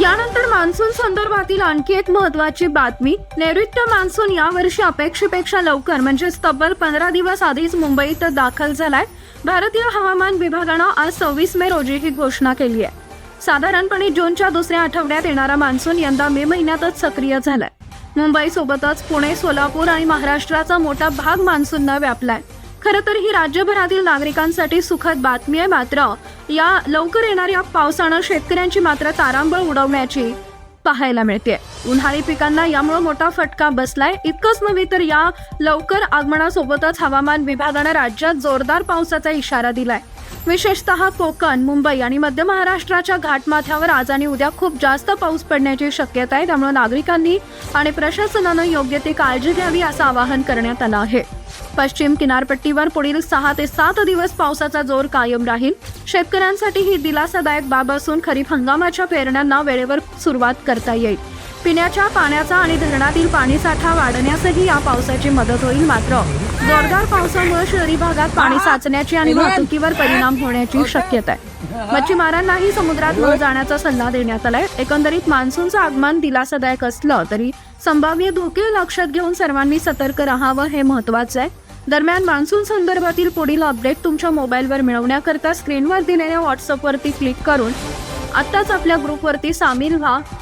यानंतर मान्सून संदर्भातील आणखी एक महत्वाची बातमी. नैऋत्य मान्सून यावर्षी अपेक्षेपेक्षा लवकर म्हणजेच तब्बल पंधरा दिवस आधीच मुंबईत दाखल झालाय. भारतीय हवामान विभागानं आज सव्वीस मे रोजी ही घोषणा केली आहे. साधारणपणे जूनच्या दुसऱ्या आठवड्यात येणारा मान्सून यंदा मे महिन्यातच सक्रिय झालाय. मुंबईसोबतच पुणे सोलापूर आणि महाराष्ट्राचा मोठा भाग मान्सूननं व्यापलाय. खरं तर ही राज्यभरातील नागरिकांसाठी सुखद बातमी आहे मात्र या लवकर येणाऱ्या पावसानं शेतकऱ्यांची मात्र तारांबळ उडवण्याची पाहायला मिळते उन्हाळी पिकांना यामुळे मोठा फटका बसलाय. इतकंच नव्हे तर या लवकर आगमनासोबतच हवामान विभागानं राज्यात जोरदार पावसाचा इशारा दिलाय. विशेषतः कोकण मुंबई आणि मध्य महाराष्ट्राच्या घाटमाथ्यावर आज आणि उद्या खूप जास्त पाऊस पडण्याची शक्यता आहे. त्यामुळे नागरिकांनी आणि प्रशासनानं योग्य ती काळजी घ्यावी असं आवाहन करण्यात आलं आहे. पश्चिम किनारपट्टीवर पुढील सहा ते सात दिवस पावसाचा जोर कायम राहील. शेतकऱ्यांसाठी ही दिलासादायक बाब असून खरीप हंगामाच्या पेरण्यांना वेळेवर सुरुवात करता येईल. पिण्याच्या पाण्याचा आणि धरणातील पाणीसाठा वाढण्यासही या पावसाची मदत होईल मात्र जोरदार पावसामुळे शहरी भागात पाणी साचण्याची आणि वाहतुकीवर परिणाम होण्याची शक्यता आहे. मच्छीमारांनाही समुद्रात न जाण्याचा सल्ला देण्यात आलाय. एकंदरीत मान्सूनचं आगमन दिलासादायक असलं तरी संभाव्य धोके लक्षात घेऊन सर्वांनी सतर्क राहावं हे महत्वाचं आहे. दरम्यान मान्सून संदर्भातील पुढील अपडेट तुमच्या मोबाईलवर मिळवण्याकरता स्क्रीनवर दिलेल्या व्हॉट्सअपवरती क्लिक करून आत्ताच आपल्या ग्रुपवरती सामील व्हा.